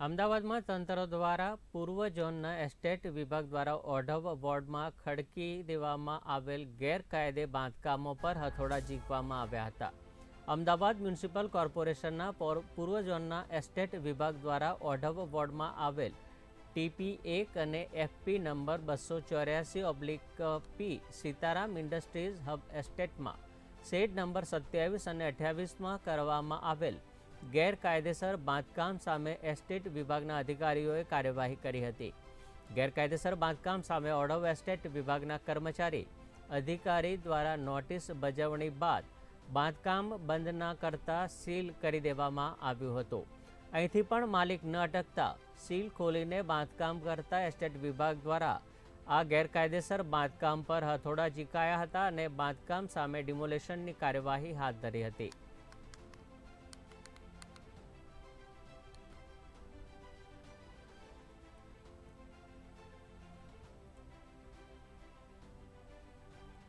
અમદાવાદમાં તંત્ર દ્વારા પૂર્વ ઝોનના એસ્ટેટ વિભાગ દ્વારા ઓઢવ વોર્ડમાં ખડકી દેવામાં આવેલ ગેરકાયદે બાંધકામો પર હથોડા ઝીકવામાં આવ્યા હતા. અમદાવાદ મ્યુનિસિપલ કોર્પોરેશનના પૌર- પૂર્વ ઝોનના એસ્ટેટ વિભાગ દ્વારા ઓઢવ વોર્ડમાં આવેલ ટીપી એક અને એફપી નંબર બસો ચોર્યાસી oblique P, Sitaram industries hub એસ્ટેટમાં shed number સત્યાવીસ અને અઠ્યાવીસમાં કરવામાં આવેલ ગેરકાયદેસર બાંધકામ સામે એસ્ટેટ વિભાગના અધિકારીઓએ કાર્યવાહી કરી હતી. ગેરકાયદેસર બાંધકામ સામે ઓડવ એસ્ટેટ વિભાગના કર્મચારી, અધિકારી દ્વારા નોટિસ બજાવણી બાદ બાંધકામ બંધ ન કરતા સીલ કરી દેવામાં આવ્યું હતું. અહીંથી પણ માલિક ન અટકતા સીલ ખોલીને બાંધકામ કરતા એસ્ટેટ વિભાગ દ્વારા આ ગેરકાયદેસર બાંધકામ પર હથોડા ઝીકાયા હતા અને બાંધકામ સામે ડિમોલેશનની કાર્યવાહી હાથ ધરી હતી.